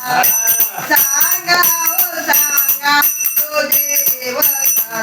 सांगा ओ सांगा तो देव कसा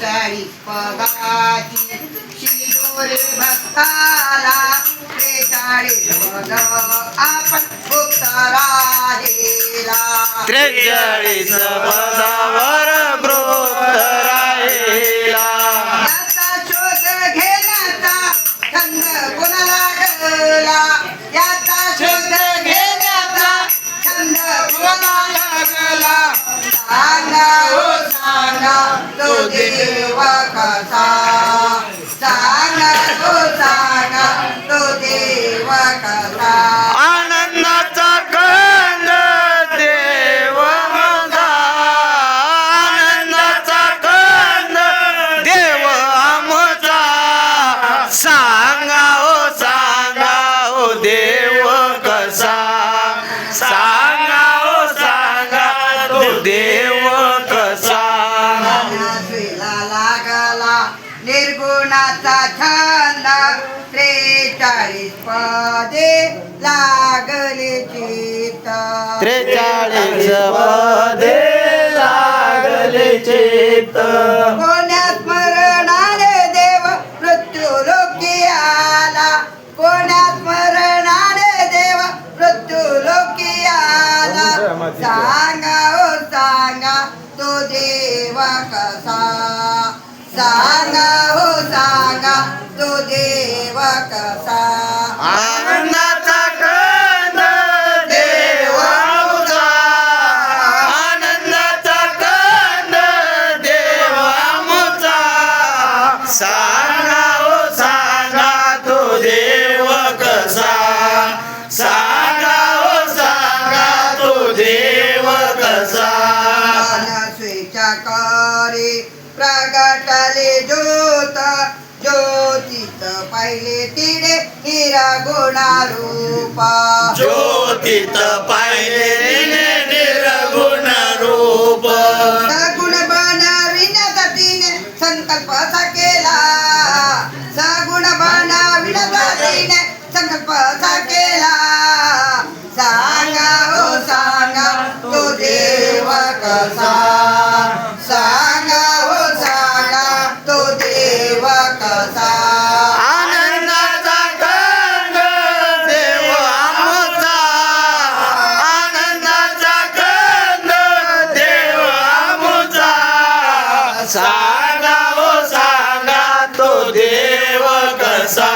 चाळीस पगाची शिदोरे भक्ताला त्रेचाळीस आपण राहिला त्रेचाळीस पदावर तो देव लागला. निर्गुणाचा छंद त्रेचाळीस पदे लागले चित्त. त्रेचाळीस पदे लागले चित्त. कोण्यात मरणारे देव मृत्यू लोकी आला? कोण्यात मरणारे देव मृत्यू लोकी आला? सांगा ओ सांगा तो देव कसा सांगा हो सांगा तो देव कसा? आनंदाचा कंद देव आमचा आनंदाचा कंद देव आमचा सांगा ओ सांगा तो देव कसा? सांगा ओ सांगा तो देव कसा? मनस्वीच्या करे प्रगटले ज्योत ज्योतीत पहिले तिडे हिरा गुणा रूपा ज्योतीत पाहिले निर्गुण रूप सगुण बनविण्यासाठीने संकल्प असा केला. सगुण बनविण्यासाठीने संकल्प असा केला. सांगा ओ सांगा तो देव कसा.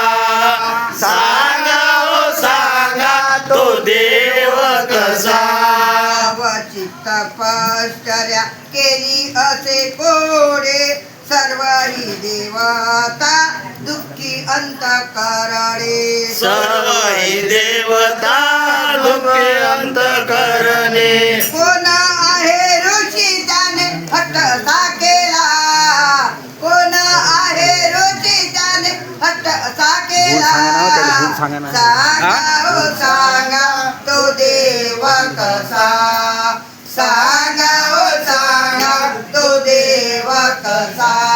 सांगा ओ सांगा तो देव कसा. चित्त पश्चर्या केली असे कोडे. सर्व ही देवता दुःखी अंत करणे सर्व ही देवता दुःखे अंत करणे सांगा हो? सांगा तो देव कसा? सांगा सांगा तो देव कसा?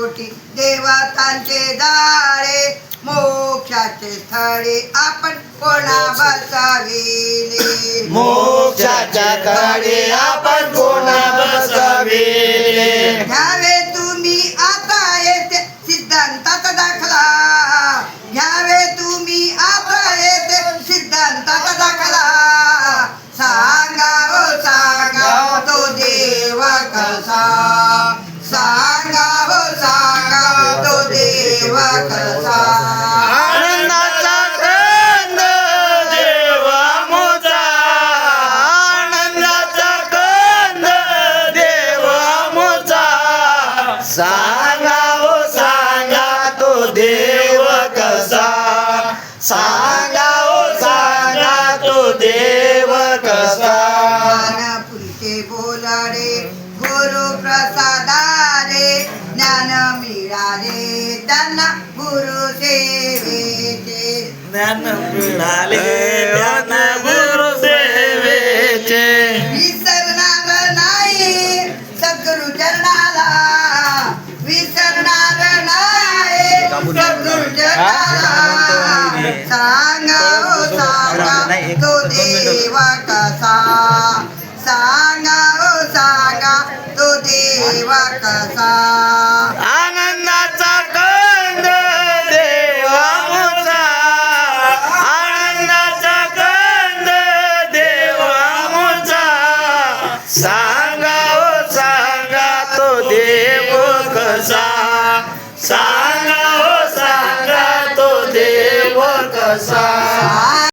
कोटी देवतांचे जाळे मोक्षाचे स्थळे आपण कोणा बसविले मोक्षाच्या तळी आपण कोणा बसविले घ्यावे तुम्ही आता येते सिद्धांताचा दाखला सांगा ओ सांगा तो देव कसा? सांगा ओ सांगा तो देव कसा? ज्ञानपुरीचे बोलाडे गुरु प्रसादारे ज्ञान मिळाले त्यांना गुरु सेवेचे. ज्ञान मिळाले ज्ञान गुरु सांगा ओ सांगा तो देव कसा? सांगा ओ सांगा तो कसा? dançar.